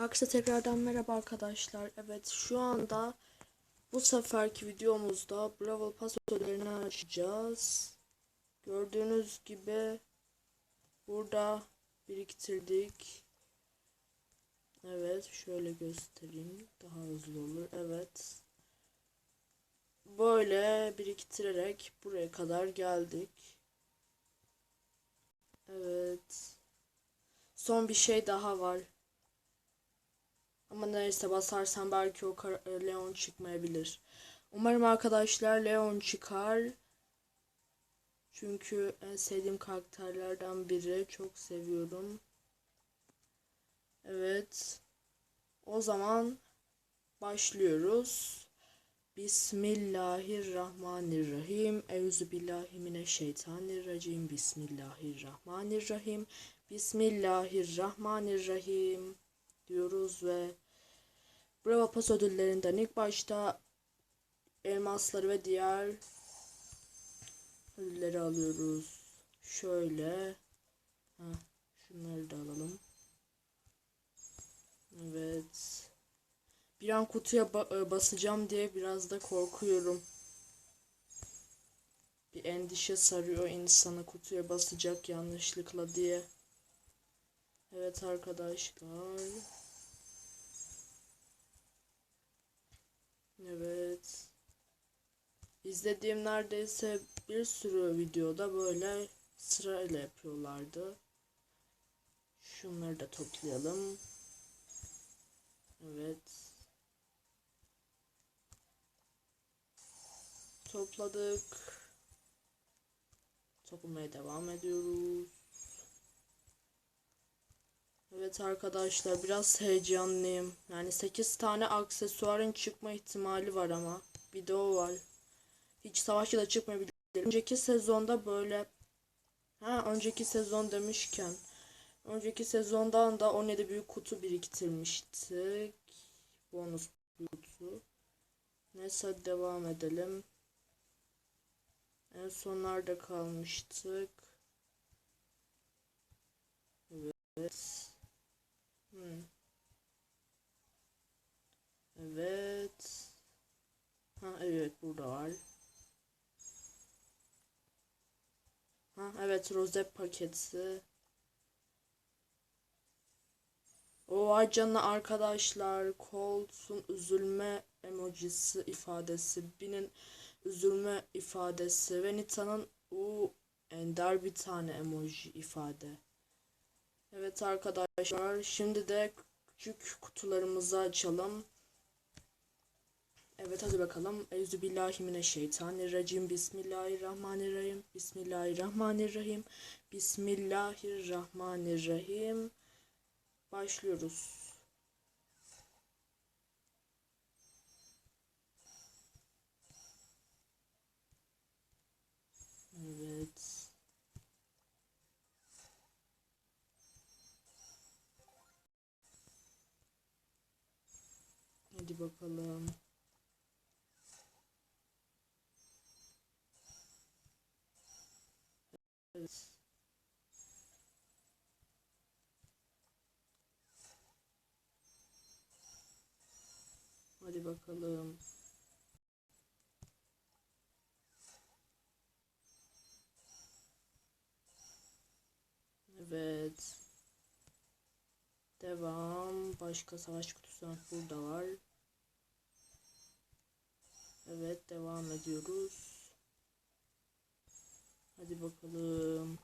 Herkese tekrardan merhaba arkadaşlar. Evet şu anda bu seferki videomuzda Brawl Pass ödüllerini açacağız. Gördüğünüz gibi burada biriktirdik. Evet şöyle göstereyim daha hızlı olur. Evet. Böyle biriktirerek buraya kadar geldik. Evet. Son bir şey daha var. Ama neyse basarsam belki o e, Leon çıkmayabilir. Umarım arkadaşlar Leon çıkar. Çünkü en sevdiğim karakterlerden biri. Çok seviyorum. Evet. O zaman başlıyoruz. Bismillahirrahmanirrahim. Euzubillahimineşşeytanirracim. Bismillahirrahmanirrahim. Bismillahirrahmanirrahim diyoruz ve Bravo Pass ödüllerinden ilk başta elmasları ve diğer ödülleri alıyoruz. Şöyle. Heh, şunları da alalım. Evet. Bir an kutuya ba- e, basacağım diye biraz da korkuyorum. Bir endişe sarıyor insanı kutuya basacak yanlışlıkla diye. Evet arkadaşlar. Evet. İzlediğim neredeyse bir sürü videoda böyle sırayla yapıyorlardı. Şunları da toplayalım. Evet. Topladık. Toplamaya devam ediyoruz. Evet arkadaşlar biraz heyecanlıyım. Yani 8 tane aksesuarın çıkma ihtimali var ama. Bir de o var. Hiç savaşçı da çıkmayabilir. Önceki sezonda böyle Ha önceki sezon demişken önceki sezondan da 17 büyük kutu biriktirmiştik. Bonus kutu. Neyse devam edelim. En sonlarda kalmıştık. Evet. Evet. Ha evet burada var. Ha evet rozet paketi. O vay canına arkadaşlar. Colt'un üzülme emojisi ifadesi. Bin'in üzülme ifadesi. Ve Nita'nın o ender bir tane emoji ifade. Evet arkadaşlar şimdi de küçük kutularımızı açalım. Evet hadi bakalım. Euzubillahimineşşeytanirracim. Bismillahirrahmanirrahim. Bismillahirrahmanirrahim. Bismillahirrahmanirrahim. Başlıyoruz. Evet. Hadi bakalım. Evet. Hadi bakalım. Evet. Devam. Başka savaş kutusu burada var. Evet devam ediyoruz. Hadi bakalım.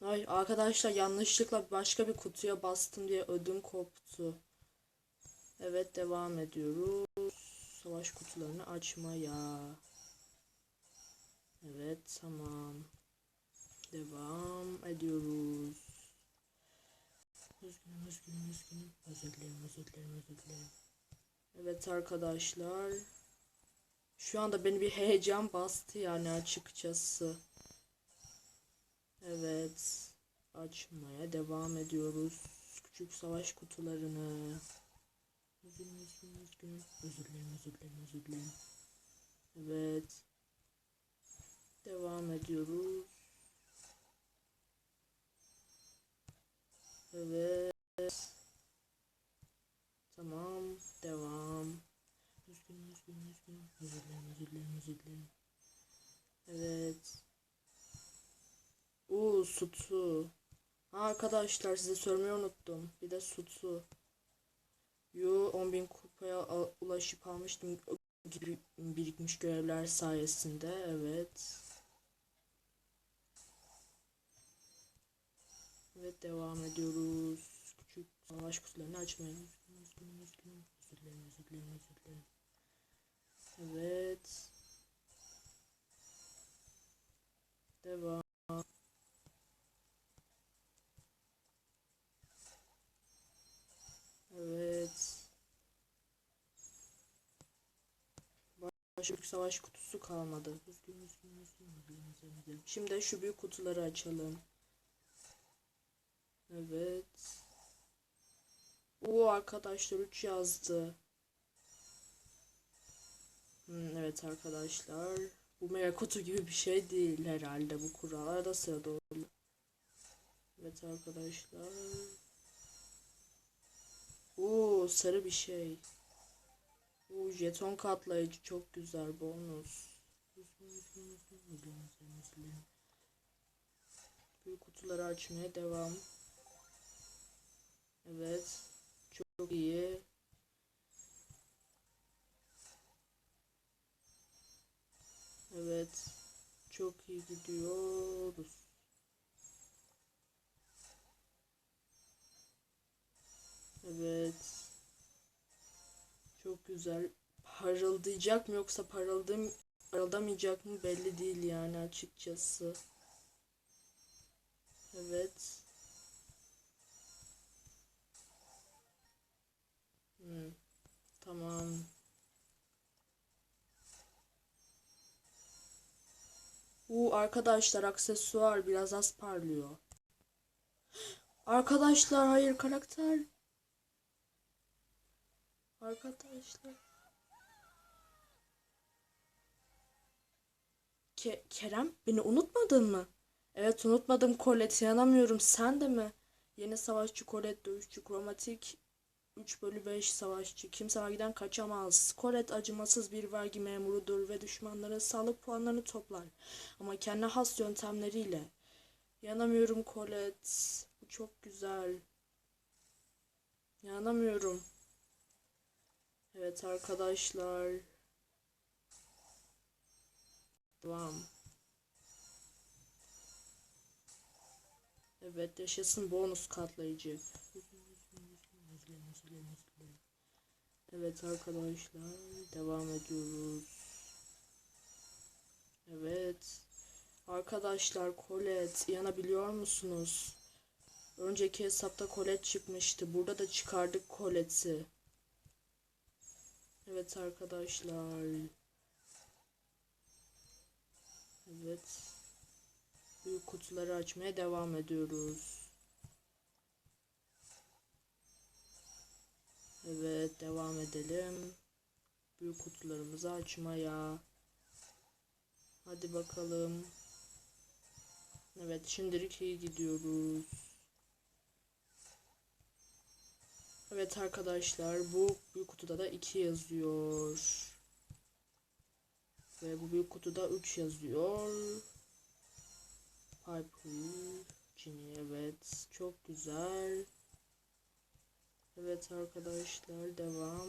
Ay arkadaşlar yanlışlıkla başka bir kutuya bastım diye ödüm koptu. Evet devam ediyoruz. Savaş kutularını açmaya. Evet tamam. Devam ediyoruz. Üzgünüm üzgünüm üzgünüm. Özür dilerim özür dilerim özür dilerim. Evet arkadaşlar. Şu anda beni bir heyecan bastı yani açıkçası. Evet. Açmaya devam ediyoruz. Küçük savaş kutularını. Üzgünüm, üzgünüm, üzgünüm. Özür dilerim, özür dilerim, özür dilerim. Evet. Devam ediyoruz. Evet. Tamam. Devam dilerim, özür dilerim, özür dilerim. Özür dilerim, özür dilerim. Evet. Uuu sutsu. Ha, arkadaşlar size söylemeyi unuttum. Bir de sutsu. Yo 10.000 kupaya ulaşıp almıştım birikmiş görevler sayesinde evet. Evet devam ediyoruz. Küçük savaş kutularını açmayın. Özür dilerim, özür dilerim, özür dilerim, özür dilerim. Evet. Devam. Evet. Başka büyük savaş kutusu kalmadı. Üzgünüm, üzgünüm, üzgünüm, üzgünüm, üzgünüm. Şimdi şu büyük kutuları açalım. Evet. O arkadaşlar 3 yazdı. Hmm, evet arkadaşlar. Bu mega kutu gibi bir şey değil herhalde. Bu kurallar da sırada olur. Evet arkadaşlar. Oo sarı bir şey. Oo jeton katlayıcı çok güzel bonus. Büyük kutuları açmaya devam. Evet. Çok iyi. Evet. Çok iyi gidiyoruz. Evet. Çok güzel. Parıldayacak mı yoksa parıldım parıldamayacak mı belli değil yani açıkçası. Evet. Arkadaşlar aksesuar biraz az parlıyor. Arkadaşlar hayır karakter. Arkadaşlar. Ke Kerem beni unutmadın mı? Evet unutmadım Colette inanamıyorum sen de mi? Yeni savaşçı Colette dövüşçü kromatik 3 bölü 5 savaşçı. Kimse vergiden kaçamaz. Colette acımasız bir vergi memurudur ve düşmanların sağlık puanlarını toplar. Ama kendi has yöntemleriyle. Yanamıyorum Colette. Bu çok güzel. Yanamıyorum. Evet arkadaşlar. Devam. Evet yaşasın bonus katlayıcı. Evet arkadaşlar devam ediyoruz. Evet. Arkadaşlar Colette yanabiliyor musunuz? Önceki hesapta Colette çıkmıştı. Burada da çıkardık Colette'i. Evet arkadaşlar. Evet. Büyük kutuları açmaya devam ediyoruz. Evet devam edelim. Büyük kutularımızı açmaya. Hadi bakalım. Evet şimdilik iyi gidiyoruz. Evet arkadaşlar bu büyük kutuda da 2 yazıyor. Ve bu büyük kutuda 3 yazıyor. Piper, Ginny evet çok güzel. Evet arkadaşlar devam.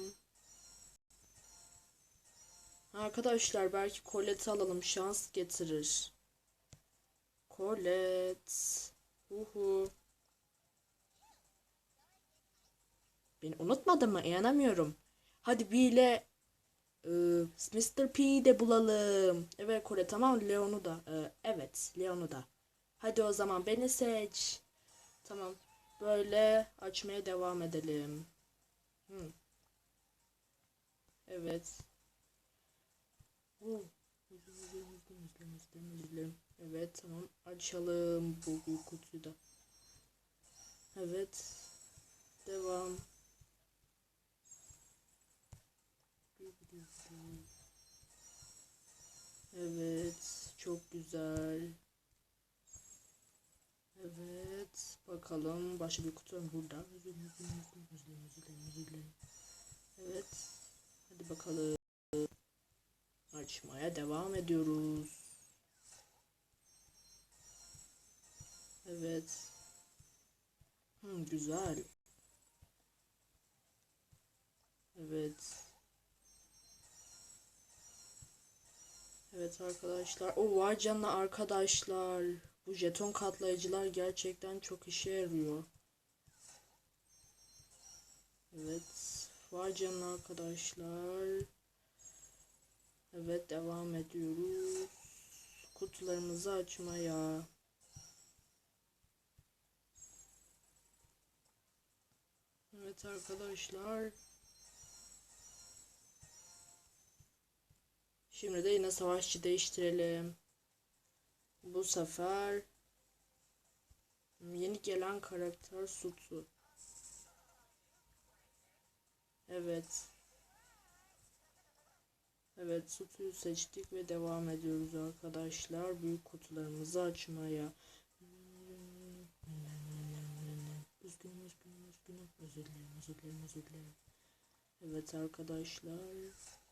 Arkadaşlar belki Colette alalım şans getirir. Colette. Uhu. Beni unutmadın mı? İnanamıyorum. Hadi bir ile e, Mr. P'yi de bulalım. Evet Colette tamam Leon'u da. E, evet Leon'u da. Hadi o zaman beni seç. Tamam. Böyle açmaya devam edelim. Hmm. Evet. Evet tamam açalım bu büyük kutuyu da. Evet. Devam. Evet çok güzel. Evet. Bakalım. Başka bir kutu var burada. Evet. Hadi bakalım. Açmaya devam ediyoruz. Evet. Hmm, güzel. Evet. Evet arkadaşlar. O vay canına arkadaşlar. Bu jeton katlayıcılar gerçekten çok işe yarıyor. Evet. Vay canına arkadaşlar. Evet devam ediyoruz. Kutularımızı açmaya. Evet arkadaşlar. Şimdi de yine savaşçı değiştirelim. Bu sefer yeni gelen karakter Sutu. Evet. Evet Sutu'yu seçtik ve devam ediyoruz arkadaşlar. Büyük kutularımızı açmaya. Üzgünüm üzgünüm üzgünüm. Özür dilerim özür dilerim özür dilerim. Evet arkadaşlar.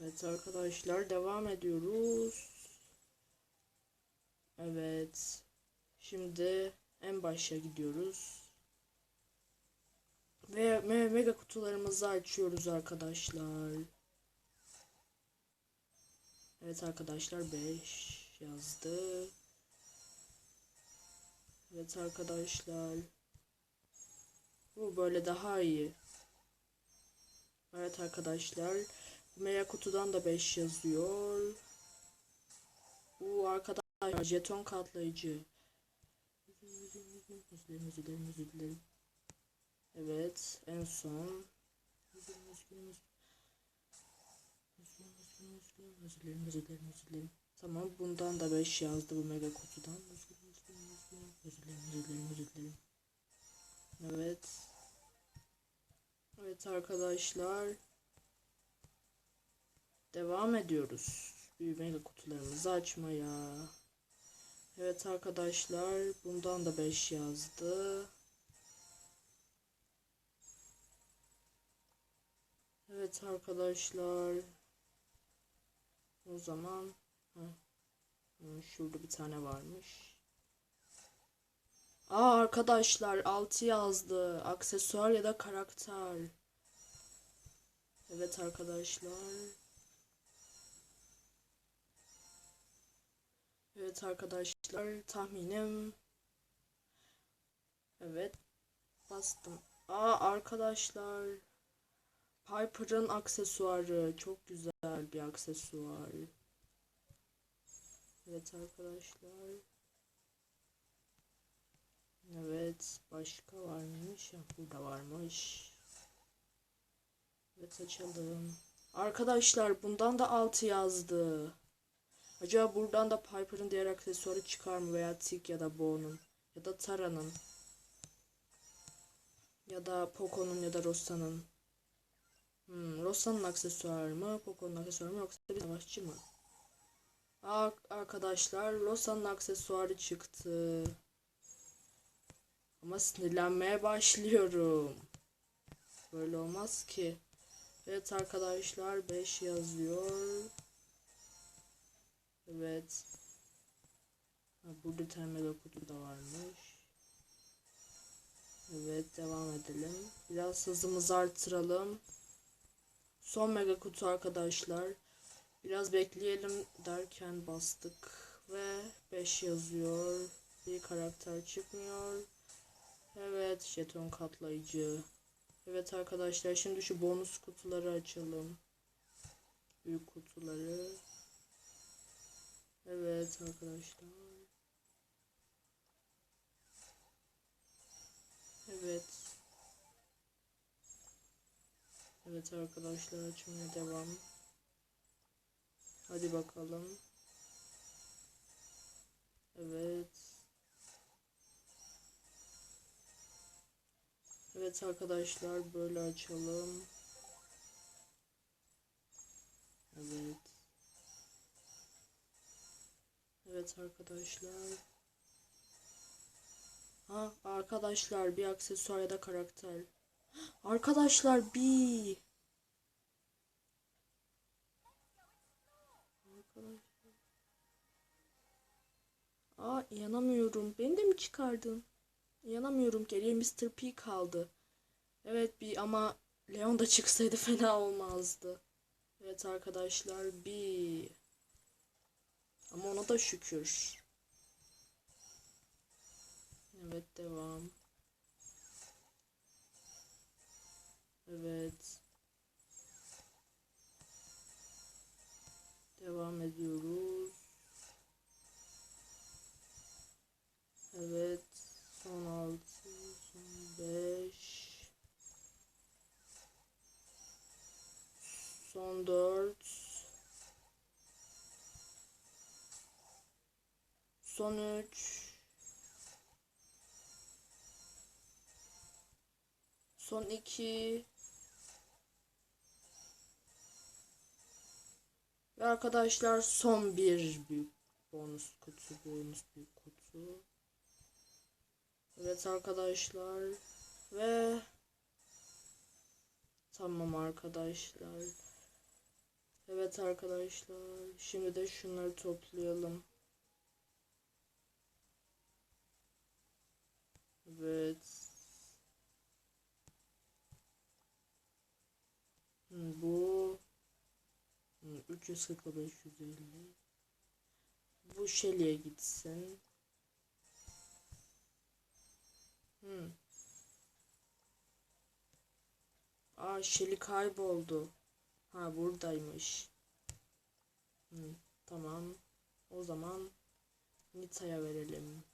Evet arkadaşlar devam ediyoruz. Evet. Şimdi en başa gidiyoruz. Ve me mega kutularımızı açıyoruz arkadaşlar. Evet arkadaşlar 5 yazdı. Evet arkadaşlar. Bu böyle daha iyi. Evet arkadaşlar. Mega kutudan da 5 yazıyor. Bu arkadaşlar jeton katlayıcı. Dilerim özür dilerim. Evet en son. Özür dilerim özür dilerim özür dilerim. Tamam bundan da 5 yazdı bu mega kutudan. Özür dilerim özür dilerim özür dilerim. Evet. Evet arkadaşlar. Devam ediyoruz. Büyümeyle kutularımızı açmaya. Evet arkadaşlar. Bundan da 5 yazdı. Evet arkadaşlar. O zaman heh. şurada bir tane varmış. Aa arkadaşlar 6 yazdı. Aksesuar ya da karakter. Evet arkadaşlar. Evet arkadaşlar tahminim. Evet. Bastım. Aa arkadaşlar. Piper'ın aksesuarı. Çok güzel bir aksesuar. Evet arkadaşlar. Evet. Başka varmış. Burada varmış. Evet açalım. Arkadaşlar bundan da 6 yazdı. Acaba buradan da Piper'ın diğer aksesuarı çıkar mı? Veya Tick ya da Bo'nun. Ya da Tara'nın. Ya da Poco'nun ya da Rossa'nın. Hmm, Rossa'nın aksesuarı mı? Poco'nun aksesuarı mı? Yoksa bir savaşçı mı? Aa, arkadaşlar Rossa'nın aksesuarı çıktı. Ama sinirlenmeye başlıyorum. Böyle olmaz ki. Evet arkadaşlar 5 yazıyor. Evet. Ha, burada termal kutu da varmış. Evet devam edelim. Biraz hızımızı artıralım. Son mega kutu arkadaşlar. Biraz bekleyelim derken bastık. Ve 5 yazıyor. Bir karakter çıkmıyor. Evet jeton katlayıcı. Evet arkadaşlar şimdi şu bonus kutuları açalım. Büyük kutuları. Evet arkadaşlar. Evet. Evet arkadaşlar açmaya devam. Hadi bakalım. Evet. Evet arkadaşlar böyle açalım. Evet. Evet arkadaşlar. Ha arkadaşlar bir aksesuar ya da karakter. Arkadaşlar bir. Arkadaşlar. İnanamıyorum. Beni de mi çıkardın? İnanamıyorum. Geriye Mr. P kaldı. Evet bir ama Leon da çıksaydı fena olmazdı. Evet arkadaşlar bir. Ama ona da şükür. Evet devam. Evet. Devam ediyoruz. Evet. Son 6, son 5. Son 4. Sonuç. Son iki. Ve arkadaşlar son bir büyük bonus kutu, bonus büyük kutu. Evet arkadaşlar ve tamam arkadaşlar. Evet arkadaşlar şimdi de şunları toplayalım. Evet. Bu hmm, 340 ile 550. Bu Shelly'e gitsin. Hmm. Aa Shelly kayboldu. Ha buradaymış. Hmm, tamam. O zaman Nita'ya verelim.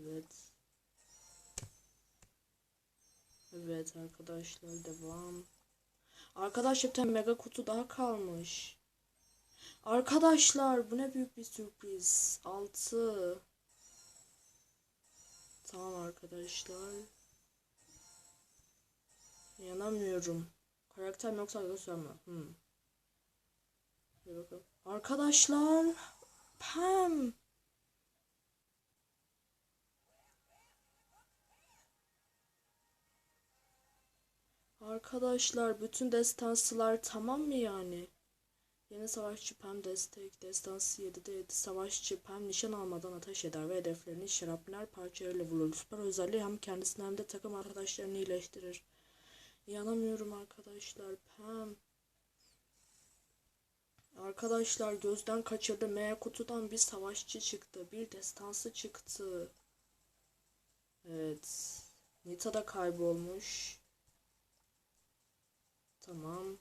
Evet. Evet arkadaşlar devam. Arkadaşlar bir mega kutu daha kalmış. Arkadaşlar bu ne büyük bir sürpriz. 6. Tamam arkadaşlar. İnanamıyorum. Karakter yoksa mı? Hmm. Bir bakalım. Arkadaşlar. Pam. Arkadaşlar bütün destansılar tamam mı yani? Yeni savaşçı Pam destek. Destansı 7'de 7 savaşçı Pam nişan almadan ateş eder ve hedeflerini şarapnel parçalarıyla vurur. Süper özelliği hem kendisini hem de takım arkadaşlarını iyileştirir. İnanamıyorum arkadaşlar. Pam. Arkadaşlar gözden kaçırdı. M kutudan bir savaşçı çıktı. Bir destansı çıktı. Evet. Nita da kaybolmuş. Tamam.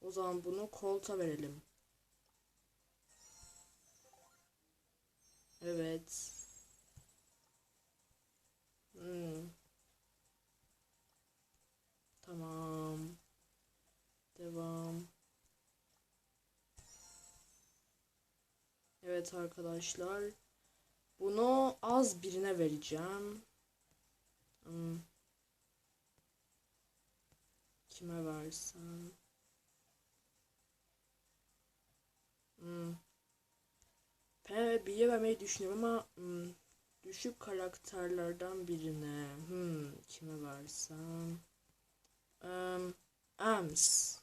O zaman bunu Colt'a verelim. Evet. Hmm. Tamam. Devam. Evet arkadaşlar. Bunu az birine vereceğim. Hmm. Kime versem? Hmm. P1'ye vermeyi düşünüyorum ama hmm, düşük karakterlerden birine. Hmm, kime versem? Um, Ems.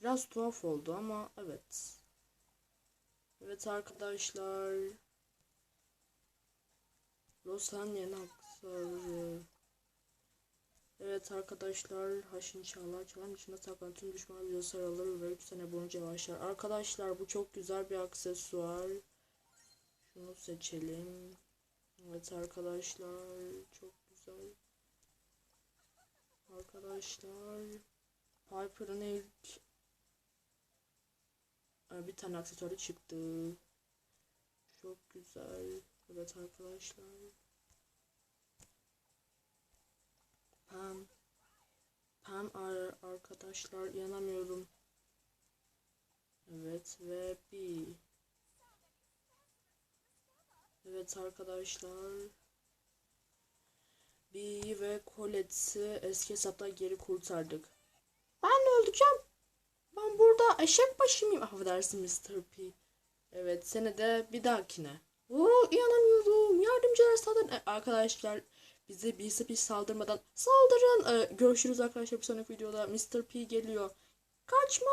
Biraz tuhaf oldu ama evet. Evet arkadaşlar. Rosanyen Aksarı. Evet arkadaşlar Haşin Çağlar çalan içinde saklan tüm düşman videosu sarılır ve 3 sene boyunca başlar. Arkadaşlar bu çok güzel bir aksesuar. Şunu seçelim. Evet arkadaşlar çok güzel. Arkadaşlar Piper'ın ilk bir tane aksesuarı çıktı. Çok güzel. Evet arkadaşlar. Pam. Pam ar arkadaşlar yanamıyorum. Evet ve bir. Evet arkadaşlar. Bir ve Colette'i eski hesaptan geri kurtardık. Ben öleceğim. Ben burada eşek başı mıyım? Affedersin Mr. P. Evet seni de bir dahakine. Oo inanamıyorum. Yardımcılar sağdan. E, arkadaşlar bize birisi bir saldırmadan saldırın. Ee, görüşürüz arkadaşlar bir sonraki videoda. Mr. P geliyor. Kaçma.